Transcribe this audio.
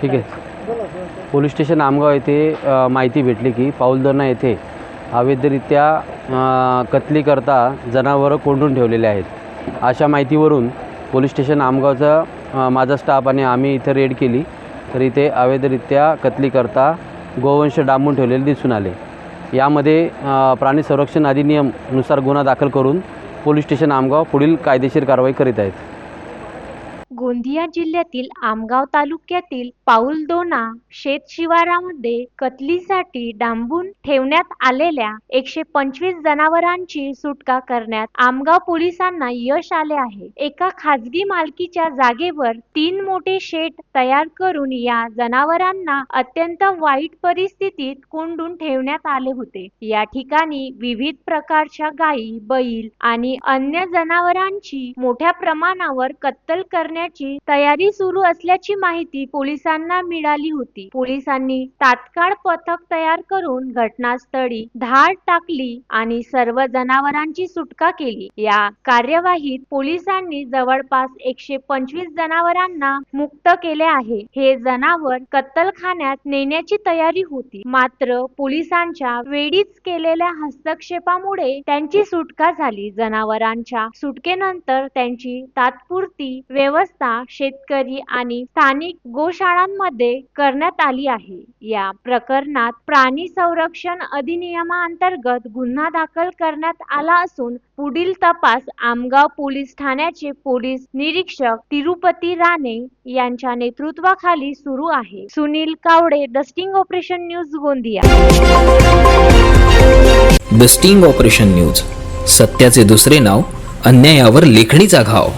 ठीक आहे. Police station Amgaon येथे माहिती भेटली की पाऊलदोना येथे अवैधरित्या कत्लीकरता जनावरं कोंडून ठेवलेले आहेत. अशा माहितीवरून पोलीस स्टेशन आमगावचा माझा स्टाफ आणि आम्ही इथं रेड केली. तर इथे अवैधरित्या कत्लीकरता गोवंश डांबून ठेवलेले दिसून आले. यामध्ये प्राणी संरक्षण अधिनियमनुसार गुन्हा दाखल करून पोलीस स्टेशन आमगाव पुढील कायदेशीर कारवाई करीत आहेत. गोंदिया जिल्ह्यातील आमगाव तालुक्यातील पाऊलदोना शेत शिवारामध्ये कतलीसाठी डांबून ठेवण्यात आलेल्या एकशे पंचवीस जनावरांची सुटका करण्यात आमगाव पोलिसांना यश आले आहे. एका खाजगी मालकीच्या जागेवर तीन मोठे शेड तयार करून या जनावरांना अत्यंत वाईट परिस्थितीत कोंडून ठेवण्यात आले होते. या ठिकाणी विविध प्रकारच्या गायी बैल आणि अन्य जनावरांची मोठ्या प्रमाणावर कत्तल करण्याची तयारी सुरू असल्याची माहिती पोलिसांना पोलिसांना मिळाली होती. पोलिसांनी तात्काळ पथक तयार करून घटनास्थळी धाड टाकली आणि सर्व जनावरांची सुटका केली. या कार्यवाहीत पोलिसांनी जवळपास एकशे पंचवीस जनावरांना मुक्त केले आहे. हे जनावर कत्तलखान्यात नेण्याची तयारी होती. मात्र पोलिसांच्या वेळीच केलेल्या हस्तक्षेपामुळे त्यांची सुटका झाली. जनावरांच्या सुटकेनंतर त्यांची तात्पुरती व्यवस्था शेतकरी आणि स्थानिक गोशाळा गोशाळांमध्ये करण्यात आली आहे. या प्रकरणात प्राणी संरक्षण अधिनियमांतर्गत गुन्हा दाखल करण्यात आला असून पुढील तपास आमगाव पोलीस ठाण्याचे पोलीस निरीक्षक तिरुपती राणे यांच्या नेतृत्वाखाली सुरू आहे. Sunil Kawade the sting operation news Gondia. The sting operation news सत्याचे दुसरे नाव अन्यायावर लेखणीचा घाव.